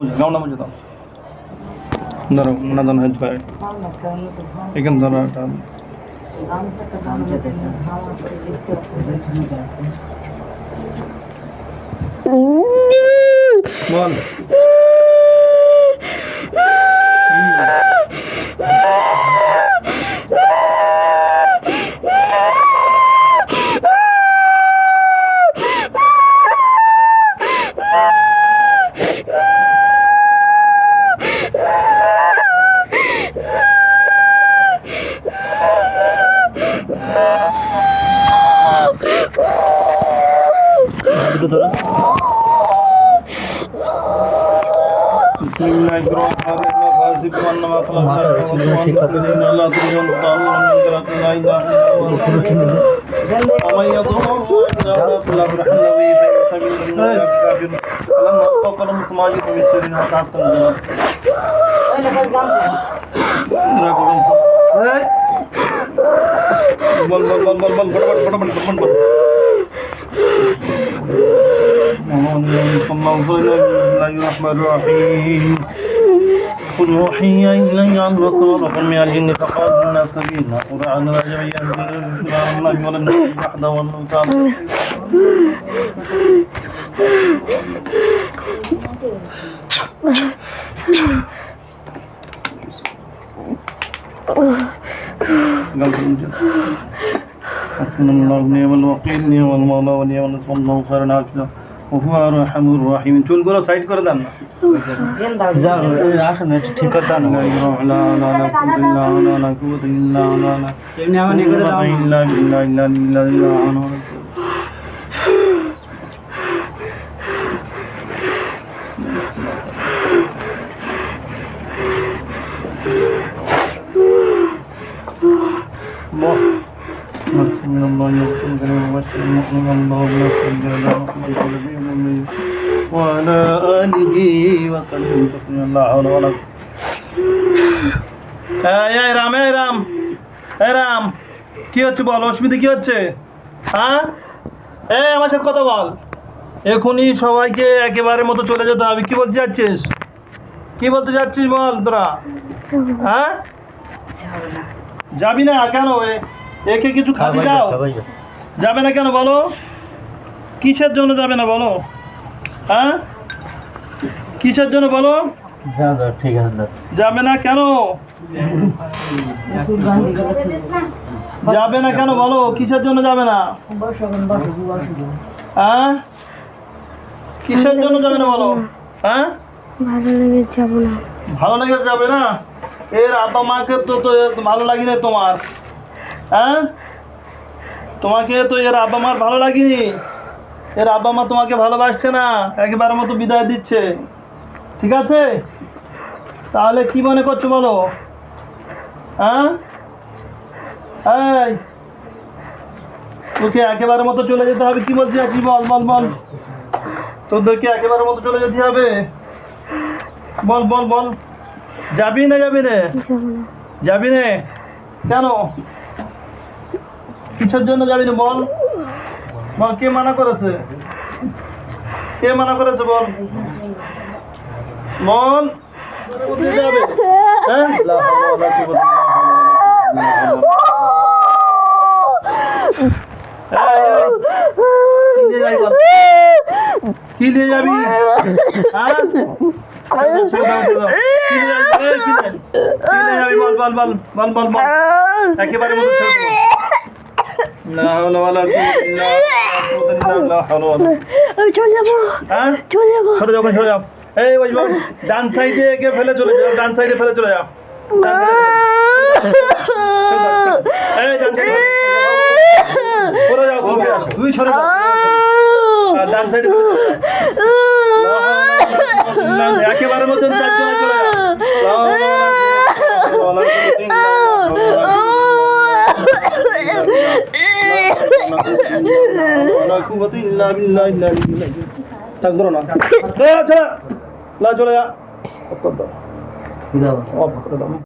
গাও না বুঝে দাও ধরো না দান হয়ে পারে এখানে ধরো এটা বল দুটো ধরো بسم الله الرحمن الرحيم فاسب وان ما خلق الله لا ترجون الله من كلام لا اله الا الله ومن يضر فلا برحم له فإن سبيل الله كافر فلما فقر مسماجد بسرنا تحت الجنة বল বল বল বল বল ফটাফট ফটাফট ফটাফট বল صلى الله الرحمن الرحيم قل أوحي إلي أن رسول من الجن فقال الناس سبيلا قرآن رجل يهدي الله ولم يكن وحده والله تعالى حسبنا الله ونعم الوكيل نعم المولى ونعم النصر الله خير حافظا وهو ارحم الراحمين চুলগুলো সাইড করে দেন না যা আসেন একটু ঠিক করে দেন লা ইলাহা ইল্লা আল্লাহ লা কুওয়াতা ইল্লা বিল্লাহ লা এমনি আমার নিয়ে করে দাও ইল্লা বিল্লাহ ইল্লা বিল্লাহ ইল্লা আনা الله حسبنا الله يغفر لنا وبشر المؤمن اللهم صل على محمد النبي الأمي وعلى آله وسلم تسليما لا حول ولا قوة এই এই রাম এই রাম এই রাম কি হচ্ছে বল অসুবিধা কি হচ্ছে হ্যাঁ এই আমার সাথে কথা বল এখনই সবাইকে একেবারে মতো চলে যেতে হবে কি বলতে যাচ্ছিস কি বলতে যাচ্ছিস বল তোরা হ্যাঁ যাবি না কেন? এ- একে কিছু খাতে দাও। যাবে না কেন বলো? কিসের জন্য যাবে না বলো? হ্যাঁ? কিসের জন্য বলো? ঠিক আছে যাবে না কেন? যাবে না কেন বলো? কিসের জন্য যাবে না? হ্যাঁ? কিসের জন্য যাবে না বলো? হ্যাঁ? ভালো লেগে যাব না। ভালো লেগে যাবে না? এর আব্বা মাকে তো তো ভালো লাগেনি তোমার। হ্যাঁ? তোমাকে তো এর আব্বা মার ভালো লাগেনি। এর আব্বা মা তোমাকে ভালোবাসছে না একেবারে মতো বিদায় দিচ্ছে। ঠিক আছে? তাহলে কি মনে করছ বলো? হ্যাঁ? এই, তোকে একেবারে মতো চলে যেতে হবে, কি বলছি আছি বল বল বল। তোদেরকে একেবারে মতো চলে যেতে হবে। বল বল বল। যাবি না যাবি রে যাবি রে কেন? কিসের জন্য যাবি না বল? বল কে মানা করেছে? কে মানা করেছে বল? বল। কোথায় যাবে? হ্যাঁ? কি নিয়ে যাবি? হ্যাঁ? বল বল বল বল বল বল। একেবারে মতো আমি চলে যাব। হ্যাঁ? চলে যাব। সরে যাও সরে যাও। এই ওই ডান সাইডে একে ফেলে চলে যাও ডান সাইডে ফেলে চলে যাও। তুই সরে যাও ডান সাইডে একেবারে মতন চারজনে চলে। থাক ধরো না চলে যা, চলে যা। অফ করে দাও